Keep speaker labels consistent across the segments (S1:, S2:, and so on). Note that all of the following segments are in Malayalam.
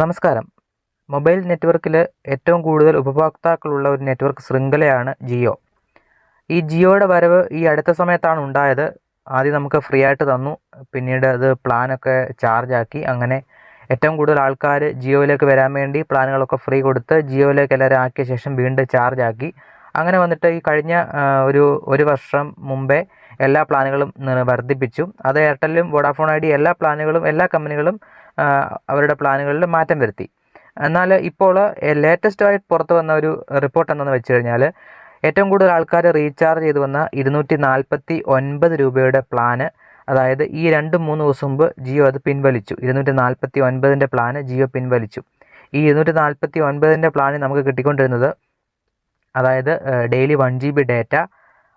S1: നമസ്കാരം. മൊബൈൽ നെറ്റ്വർക്കിൽ ഏറ്റവും കൂടുതൽ ഉപഭോക്താക്കളുള്ള ഒരു നെറ്റ്വർക്ക് ശൃംഖലയാണ് ജിയോ. ഈ ജിയോയുടെ വരവ് ഈ അടുത്ത സമയത്താണ് ഉണ്ടായത്. ആദ്യം നമുക്ക് ഫ്രീ ആയിട്ട് തന്നു. പിന്നീട് അത് പ്ലാനൊക്കെ ചാർജാക്കി. അങ്ങനെ ഏറ്റവും കൂടുതൽ ആൾക്കാർ ജിയോയിലേക്ക് വരാൻ വേണ്ടി പ്ലാനുകളൊക്കെ ഫ്രീ കൊടുത്ത് ജിയോയിലേക്ക് എല്ലാവരും ആക്കിയ ശേഷം വീണ്ടും ചാർജാക്കി. അങ്ങനെ വന്നിട്ട് ഈ കഴിഞ്ഞ ഒരു ഒരു വർഷം മുമ്പേ എല്ലാ പ്ലാനുകളും വർദ്ധിപ്പിച്ചു. അത് എയർടെല്ലും വോഡാഫോൺ ഐഡിയ എല്ലാ പ്ലാനുകളും എല്ലാ കമ്പനികളും അവരുടെ പ്ലാനുകളിൽ മാറ്റം വരുത്തി. എന്നാൽ ഇപ്പോൾ ലേറ്റസ്റ്റ് ആയിട്ട് പുറത്ത് വന്ന ഒരു റിപ്പോർട്ട് എന്താണെന്ന് വെച്ച് കഴിഞ്ഞാൽ ഏറ്റവും കൂടുതൽ ആൾക്കാർ റീചാർജ് ചെയ്ത് വന്ന ഇരുന്നൂറ്റി നാൽപ്പത്തി ഒൻപത് രൂപയുടെ പ്ലാന് അതായത് ഈ രണ്ട് മൂന്ന് ദിവസം മുമ്പ് ജിയോ അത് പിൻവലിച്ചു. ഇരുന്നൂറ്റി നാൽപ്പത്തി ഒൻപതിന്റെ പ്ലാന് ജിയോ പിൻവലിച്ചു. ഈ ഇരുന്നൂറ്റി നാൽപ്പത്തി ഒൻപതിന്റെ പ്ലാന് നമുക്ക് കിട്ടിക്കൊണ്ടിരുന്നത് അതായത് daily one G B data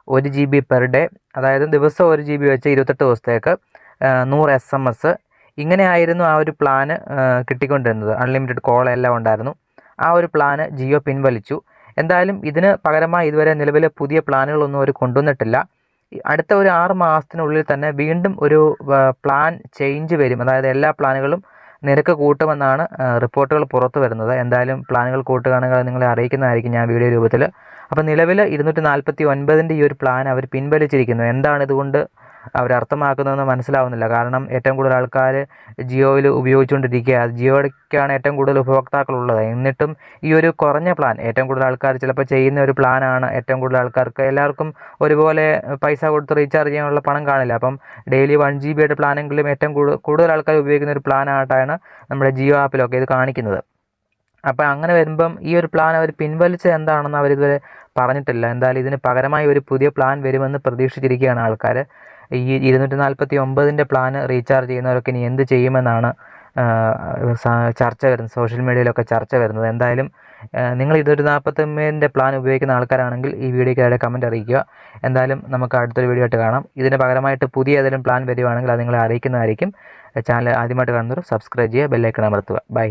S1: ഒരു ജി ബി പെർ ഡേ അതായത് ദിവസം ഒരു ജി ബി വെച്ച് ഇരുപത്തെട്ട് ദിവസത്തേക്ക് നൂറ് എസ് എം എസ് ഇങ്ങനെയായിരുന്നു ആ ഒരു പ്ലാന് കിട്ടിക്കൊണ്ടിരുന്നത്. അൺലിമിറ്റഡ് കോൾ എല്ലാം ഉണ്ടായിരുന്നു. ആ ഒരു പ്ലാന് ജിയോ പിൻവലിച്ചു. എന്തായാലും ഇതിന് പകരമായി ഇതുവരെ നിലവിലെ പുതിയ പ്ലാനുകളൊന്നും അവർ കൊണ്ടുവന്നിട്ടില്ല. അടുത്ത ഒരു ആറ് മാസത്തിനുള്ളിൽ തന്നെ വീണ്ടും ഒരു പ്ലാൻ ചേഞ്ച് വരും. അതായത് എല്ലാ പ്ലാനുകളും നിരക്ക് കൂട്ടുമെന്നാണ് റിപ്പോർട്ടുകൾ പുറത്തു വരുന്നത്. എന്തായാലും പ്ലാനുകൾ കൂട്ടുകയാണെങ്കിൽ നിങ്ങളെ അറിയിക്കുന്നതായിരിക്കും ഞാൻ വീഡിയോ രൂപത്തിൽ അപ്പോൾ നിലവിൽ ഇരുന്നൂറ്റി നാൽപ്പത്തി ഒൻപതിന്റെ ഈ ഒരു പ്ലാൻ അവർ പിൻവലിച്ചിരിക്കുന്നു. എന്താണ് ഇതുകൊണ്ട് അവർ അർത്ഥമാക്കുന്നതെന്ന് മനസ്സിലാവുന്നില്ല. കാരണം ഏറ്റവും കൂടുതൽ ആൾക്കാർ ജിയോയിൽ ഉപയോഗിച്ചുകൊണ്ടിരിക്കുക. ജിയോയ്ക്കാണ് ഏറ്റവും കൂടുതൽ ഉപഭോക്താക്കൾ ഉള്ളത്. എന്നിട്ടും ഈ ഒരു കുറഞ്ഞ പ്ലാൻ ഏറ്റവും കൂടുതൽ ആൾക്കാർ ചിലപ്പോൾ ചെയ്യുന്ന ഒരു പ്ലാനാണ് ഏറ്റവും കൂടുതൽ ആൾക്കാർക്ക് എല്ലാവർക്കും ഒരുപോലെ പൈസ കൊടുത്ത് റീചാർജ് ചെയ്യാനുള്ള പണം കാണില്ല. അപ്പം ഡെയിലി വൺ ജി ബിയുടെ പ്ലാനെങ്കിലും ഏറ്റവും കൂടുതൽ കൂടുതൽ ആൾക്കാർ ഉപയോഗിക്കുന്ന ഒരു പ്ലാനായിട്ടാണ് നമ്മുടെ ജിയോ ആപ്പിലൊക്കെ ഇത് കാണിക്കുന്നത്. അപ്പോൾ അങ്ങനെ വരുമ്പം ഈ ഒരു പ്ലാൻ അവർ പിൻവലിച്ചത് എന്താണെന്ന് അവരിതുവരെ പറഞ്ഞിട്ടില്ല. എന്തായാലും ഇതിന് പകരമായി ഒരു പുതിയ പ്ലാൻ വരുമെന്ന് പ്രതീക്ഷിച്ചിരിക്കുകയാണ് ആൾക്കാർ. ഈ ഇരുന്നൂറ്റി നാൽപ്പത്തി ഒമ്പതിന്റെ പ്ലാന് റീചാർജ് ചെയ്യുന്നവരൊക്കെ ഇനി എന്ത് ചെയ്യുമെന്നാണ് ചർച്ച വരുന്നത് സോഷ്യൽ മീഡിയയിലൊക്കെ ചർച്ച വരുന്നത്. എന്തായാലും നിങ്ങൾ ഇരുന്നൂറ്റി നാൽപ്പത്തൊമ്പതിന്റെ പ്ലാൻ ഉപയോഗിക്കുന്ന ആൾക്കാരാണെങ്കിൽ ഈ വീഡിയോയ്ക്ക് കമന്റ് അറിയിക്കുക. എന്തായാലും നമുക്ക് അടുത്തൊരു വീഡിയോ ആയിട്ട് കാണാം. ഇതിന് പകരമായിട്ട് പുതിയ ഏതെങ്കിലും പ്ലാൻ വരുവാണെങ്കിൽ അത് നിങ്ങളെ അറിയിക്കുന്നതായിരിക്കും. ചാനൽ ആദ്യമായിട്ട് കാണുന്നവർ സബ്സ്ക്രൈബ് ചെയ്യുക ബെല്ലൈക്കൺ അമർത്തുക. ബൈ